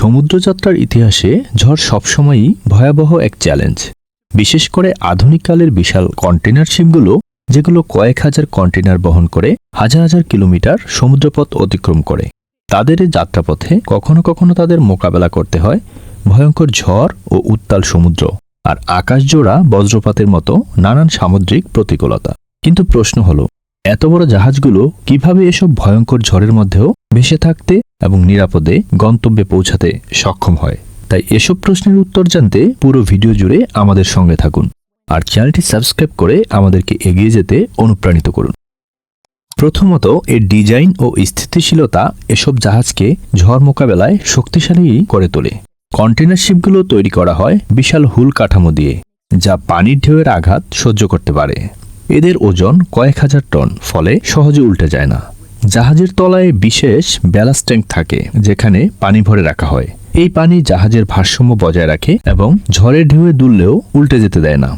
সমুদ্রযাত্রার ইতিহাসে ঝড় সবসময়ই ভয়াবহ এক চ্যালেঞ্জ বিশেষ করে আধুনিককালের বিশাল কন্টেনার শিপগুলো যেগুলো কয়েক হাজার কন্টেনার বহন করে, হাজার হাজার কিলোমিটার সমুদ্রপথ অতিক্রম করে। তাদের যাত্রাপথে কখনো কখনো তাদের মোকাবেলা করতে হয় ভয়ঙ্কর ঝড় ও উত্তাল সমুদ্র আর আকাশজোড়া বজ্রপাতের মতো নানান সামুদ্রিক প্রতিকূলতা। কিন্তু প্রশ্ন হলো, এত বড় জাহাজগুলো কীভাবে এসব ভয়ঙ্কর ঝড়ের মধ্যেও ভেসে থাকতে এবং নিরাপদে গন্তব্যে পৌঁছাতে সক্ষম হয়। তাই এসব প্রশ্নের উত্তর জানতে পুরো ভিডিও জুড়ে আমাদের সঙ্গে থাকুন আর চ্যানেলটি সাবস্ক্রাইব করে আমাদেরকে এগিয়ে যেতে অনুপ্রাণিত করুন। প্রথমত, এর ডিজাইন ও স্থিতিশীলতা এসব জাহাজকে ঝড় মোকাবেলায় শক্তিশালী করে তোলে। কন্টেনার শিপগুলো তৈরি করা হয় বিশাল হুল কাঠামো দিয়ে, যা পানির ঢেউয়ের আঘাত সহ্য করতে পারে। এদের ওজন কয়েক হাজার টন, ফলে সহজে উল্টে যায় না। জাহাজের তলায় বিশেষ ব্যালাস্ট ট্যাঙ্ক থাকে, যেখানে পানি ভরে রাখা হয়। এই পানি জাহাজের ভারসাম্য বজায় রাখে এবং ঝড়ের ঢেউয়ে দুললেও উল্টে যেতে দেয় না।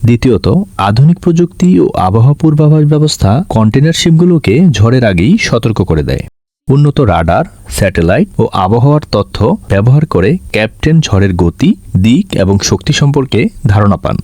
দ্বিতীয়ত, আধুনিক প্রযুক্তি ও আবহাওয়া পূর্বাভাস ব্যবস্থা কন্টেনার শিপগুলোকে ঝড়ের আগেই সতর্ক করে দেয়। উন্নত রাডার, স্যাটেলাইট ও আবহাওয়ার তথ্য ব্যবহার করে ক্যাপ্টেন ঝড়ের গতি, দিক এবং শক্তি সম্পর্কে ধারণা পান।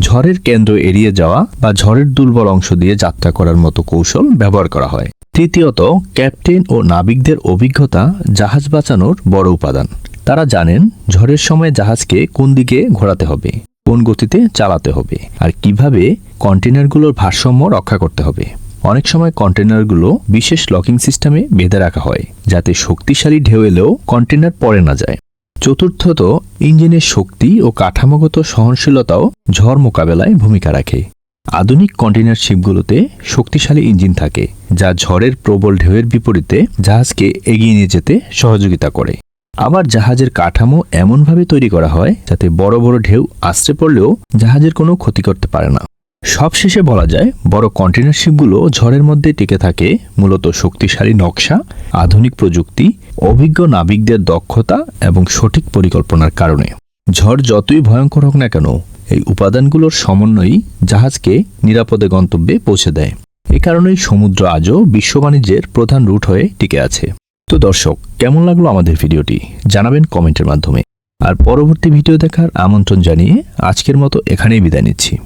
ঝড়ের কেন্দ্র এড়িয়ে যাওয়া বা ঝড়ের দুর্বল অংশ দিয়ে যাত্রা করার মতো কৌশল ব্যবহার করা হয়। তৃতীয়ত, ক্যাপ্টেন ও নাবিকদের অভিজ্ঞতা জাহাজ বাঁচানোর বড় উপাদান। তারা জানেন ঝড়ের সময় জাহাজকে কোন দিকে ঘোরাতে হবে, কোন গতিতে চালাতে হবে, আর কীভাবে কন্টেনারগুলোর ভারসাম্য রক্ষা করতে হবে। অনেক সময় কন্টেনারগুলো বিশেষ লকিং সিস্টেমে বেঁধে রাখা হয়, যাতে শক্তিশালী ঢেউ এলেও কন্টেনার পড়ে না যায়। চতুর্থত, ইঞ্জিনের শক্তি ও কাঠামোগত সহনশীলতাও ঝড় মোকাবেলায় ভূমিকা রাখে। আধুনিক কন্টেনার শিপগুলোতে শক্তিশালী ইঞ্জিন থাকে, যা ঝড়ের প্রবল ঢেউয়ের বিপরীতে জাহাজকে এগিয়ে নিয়ে যেতে সহযোগিতা করে। আবার জাহাজের কাঠামো এমনভাবে তৈরি করা হয় যাতে বড় বড় ঢেউ আশ্রে পড়লেও জাহাজের কোনো ক্ষতি করতে পারে না। সবশেষে বলা যায়, বড় কন্টেনার শিপগুলো ঝড়ের মধ্যে টিকে থাকে মূলত শক্তিশালী নকশা, আধুনিক প্রযুক্তি, অভিজ্ঞ নাবিকদের দক্ষতা এবং সঠিক পরিকল্পনার কারণে। ঝড় যতই ভয়ঙ্কর হোক না কেন এই উপাদানগুলোর সমন্বয়ই জাহাজকে নিরাপদে গন্তব্যে পৌঁছে দেয়। এ কারণেই সমুদ্র আজও বিশ্ব বাণিজ্যের প্রধান রুট হয়ে টিকে আছে। তো দর্শক, কেমন লাগল আমাদের ভিডিওটি? জানাবেন কমেন্টের মাধ্যমে। আর পরবর্তী ভিডিও দেখার আমন্ত্রণ জানিয়ে আজকের মতো এখানেই বিদায় নিচ্ছি।